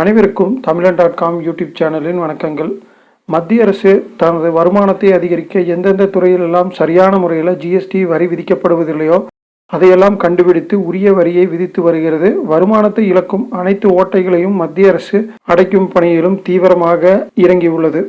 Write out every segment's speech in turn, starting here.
அனைவருக்கும் தமிழன் dot com YouTube சேனலின் வணக்கங்கள். மத்திய அரசு தனது வருமானத்தை அதிகரிக்க எந்தெந்த துறையிலெல்லாம் சரியான முறையில் ஜிஎஸ்டி வரி விதிக்கப்படுவதில்லையோ அதையெல்லாம் கண்டுபிடித்து உரிய வரியை விதித்து வருகிறது. வருமானத்தை இழக்கும் அனைத்து ஓட்டைகளையும் மத்திய அரசு அடைக்கும் பணியிலும் தீவிரமாக இறங்கியுள்ளது.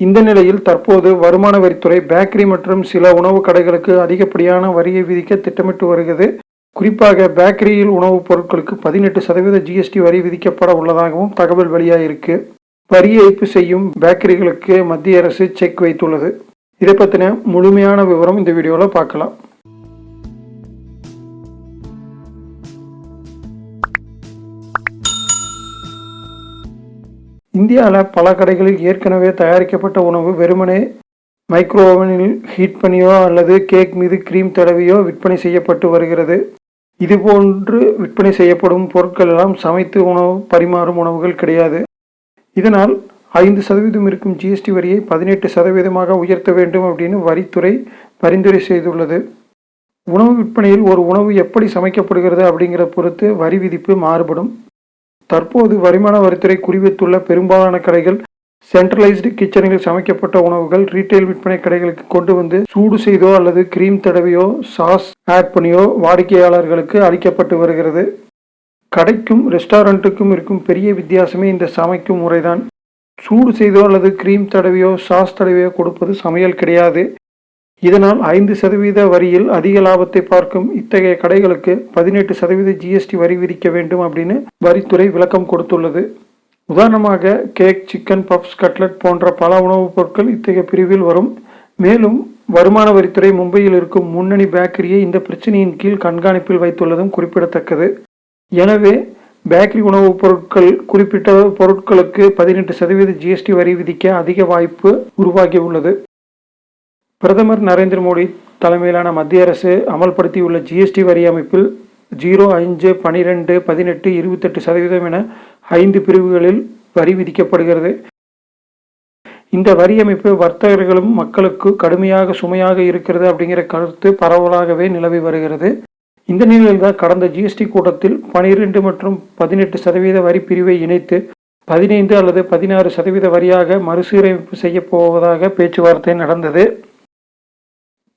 இந்த நிலையில் தற்போது வருமான வரித்துறை பேக்கரி மற்றும் சில உணவு கடைகளுக்கு அதிகப்படியான வரியை விதிக்க திட்டமிட்டு வருகிறது. குறிப்பாக பேக்கரியில் உணவுப் பொருட்களுக்கு பதினெட்டு சதவீத ஜிஎஸ்டி வரி விதிக்கப்பட உள்ளதாகவும் தகவல் வெளியாயிருக்கு. வரி ஏய்ப்பு செய்யும் பேக்கரிகளுக்கு மத்திய அரசு செக் வைத்துள்ளது. இதை பற்றின முழுமையான விவரம் இந்த வீடியோவில் பார்க்கலாம். இந்தியாவில் பல கடைகளில் ஏற்கனவே தயாரிக்கப்பட்ட உணவு வெறுமனே மைக்ரோ ஓவனில் ஹீட் பண்ணியோ அல்லது கேக் மீது கிரீம் தடவியோ விற்பனை செய்யப்பட்டு வருகிறது. இதுபோன்று விற்பனை செய்யப்படும் பொருட்கள் எல்லாம் சமைத்து உணவு பரிமாறும் உணவுகள் கிடையாது. இதனால் ஐந்து சதவீதம் இருக்கும் ஜிஎஸ்டி வரியை பதினெட்டு சதவீதமாக உயர்த்த வேண்டும் அப்படின்னு வரித்துறை பரிந்துரை செய்துள்ளது. உணவு விற்பனையில் ஒரு உணவு எப்படி சமைக்கப்படுகிறது அப்படிங்கிற பொறுத்து வரி விதிப்பு மாறுபடும். தற்போது வருமான வரித்துறை குறிவித்துள்ள பெரும்பாலான கடைகள் சென்ட்ரலைஸ்டு கிச்சனில் சமைக்கப்பட்ட உணவுகள் ரீட்டைல் விற்பனை கடைகளுக்கு கொண்டு வந்து சூடு செய்தோ அல்லது கிரீம் தடவியோ சாஸ் ஆட் பண்ணியோ வாடிக்கையாளர்களுக்கு அளிக்கப்பட்டு வருகிறது. கடைக்கும் ரெஸ்டாரண்ட்டுக்கும் இருக்கும் பெரிய வித்தியாசமே இந்த சமைக்கும் முறைதான். சூடு செய்தோ அல்லது கிரீம் தடவியோ சாஸ் தடவியோ கொடுப்பது சமையல் கிடையாது. இதனால் ஐந்து சதவீத வரியில் அதிக லாபத்தை பார்க்கும் இத்தகைய கடைகளுக்கு பதினெட்டு சதவீத ஜிஎஸ்டி வரி விதிக்க வேண்டும் அப்படின்னு வரித்துறை விளக்கம் கொடுத்துள்ளது. உதாரணமாக கேக் சிக்கன் பப்ஸ் கட்லட் போன்ற பல உணவுப் பொருட்கள் இத்தகைய பிரிவில் வரும். மேலும் வருமான வரித்துறை மும்பையில் இருக்கும் முன்னணி பேக்கரியை இந்த பிரச்சனையின் கீழ் கண்காணிப்பில் வைத்துள்ளதும் குறிப்பிடத்தக்கது. எனவே பேக்கரி உணவுப் பொருட்கள் குறிப்பிட்ட பொருட்களுக்கு பதினெட்டு சதவீத ஜிஎஸ்டி வரி விதிக்க அதிக வாய்ப்பு உருவாகியுள்ளது. பிரதமர் நரேந்திர மோடி தலைமையிலான மத்திய அரசு அமல்படுத்தியுள்ள ஜிஎஸ்டி வரி அமைப்பில் ஜீரோ அஞ்சு பனிரெண்டு பதினெட்டு இருபத்தெட்டு சதவீதம் என ஐந்து பிரிவுகளில் வரி விதிக்கப்படுகிறது. இந்த வரி அமைப்பு வர்த்தகர்களும் மக்களுக்கு கடுமையாக சுமையாக இருக்கிறது அப்படிங்கிற கருத்து பரவலாகவே நிலவி வருகிறது. இந்த நிலையில் தான் கடந்த ஜிஎஸ்டி கூட்டத்தில் பனிரெண்டு மற்றும் பதினெட்டு சதவீத வரி பிரிவை இணைத்து பதினைந்து அல்லது பதினாறு சதவீத வரியாக மறுசீரமைப்பு செய்ய போவதாக பேச்சுவார்த்தை நடந்தது.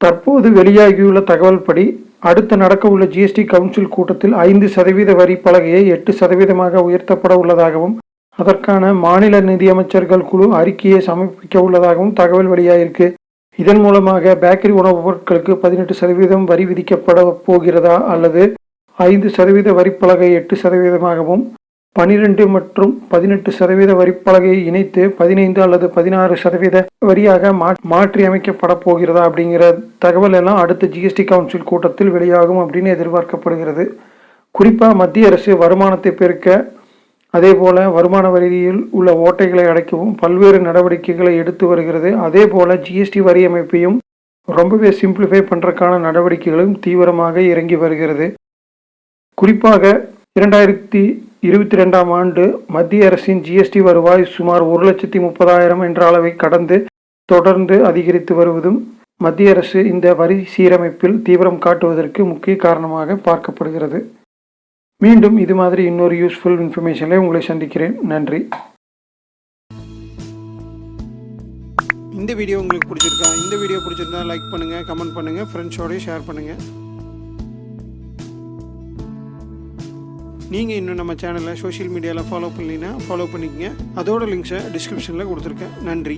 தற்போது வெளியாகியுள்ள தகவல் படி அடுத்து நடக்க உள்ள ஜிஎஸ்டி கவுன்சில் கூட்டத்தில் ஐந்து சதவீத வரி பலகையை எட்டு சதவீதமாக உயர்த்தப்பட உள்ளதாகவும் அதற்கான மாநில நிதியமைச்சர்கள் குழு அறிக்கையை சமர்ப்பிக்க உள்ளதாகவும் தகவல் வெளியாயிருக்கு. இதன் மூலமாக பேக்கரி உணவுப் பொருட்களுக்கு பதினெட்டு சதவீதம் வரி விதிக்கப்பட போகிறதா அல்லது ஐந்து சதவீத வரிப்பலகை எட்டு சதவீதமாகவும் பனிரெண்டு மற்றும் பதினெட்டு சதவீத வரிப்பலகையை இணைத்து பதினைந்து அல்லது பதினாறு சதவீத வரியாக மாற்றி அமைக்கப்பட போகிறதா அப்படிங்கிற தகவல் எல்லாம் அடுத்த ஜிஎஸ்டி கவுன்சில் கூட்டத்தில் வெளியாகும் அப்படின்னு எதிர்பார்க்கப்படுகிறது. குறிப்பாக மத்திய அரசு வருமானத்தை பெருக்க அதே போல வருமான வரியில் உள்ள ஓட்டைகளை அடைக்கவும் பல்வேறு நடவடிக்கைகளை எடுத்து வருகிறது. அதே போல ஜிஎஸ்டி வரி அமைப்பையும் ரொம்பவே சிம்பிளிஃபை பண்ணுறதுக்கான நடவடிக்கைகளும் தீவிரமாக இறங்கி வருகிறது. குறிப்பாக இரண்டாயிரத்தி இருபத்தி ரெண்டாம் ஆண்டு மத்திய அரசின் ஜிஎஸ்டி வருவாய் சுமார் ஒரு லட்சத்தி முப்பதாயிரம் என்ற அளவை கடந்து தொடர்ந்து அதிகரித்து வருவதும் மத்திய அரசு இந்த வரி சீரமைப்பில் தீவிரம் காட்டுவதற்கு முக்கிய காரணமாக பார்க்கப்படுகிறது. மீண்டும் இது மாதிரி இன்னொரு யூஸ்ஃபுல் இன்ஃபர்மேஷனில் உங்களை சந்திக்கிறேன். நன்றி. இந்த வீடியோ உங்களுக்கு பிடிச்சிருக்கா? இந்த வீடியோ பிடிச்சிருந்தா லைக் பண்ணுங்கள் கமெண்ட் பண்ணுங்கள் ஃப்ரெண்ட்ஸோடய ஷேர் பண்ணுங்கள் நீங்கள் இன்னும் நம்ம சேனலை சோஷியல் மீடியாவில் ஃபாலோ பண்ணலைன்னா ஃபாலோ பண்ணிக்கங்க. அதோட லிங்க்ஸை டிஸ்கிரிப்ஷனில் கொடுத்துருக்கேன். நன்றி.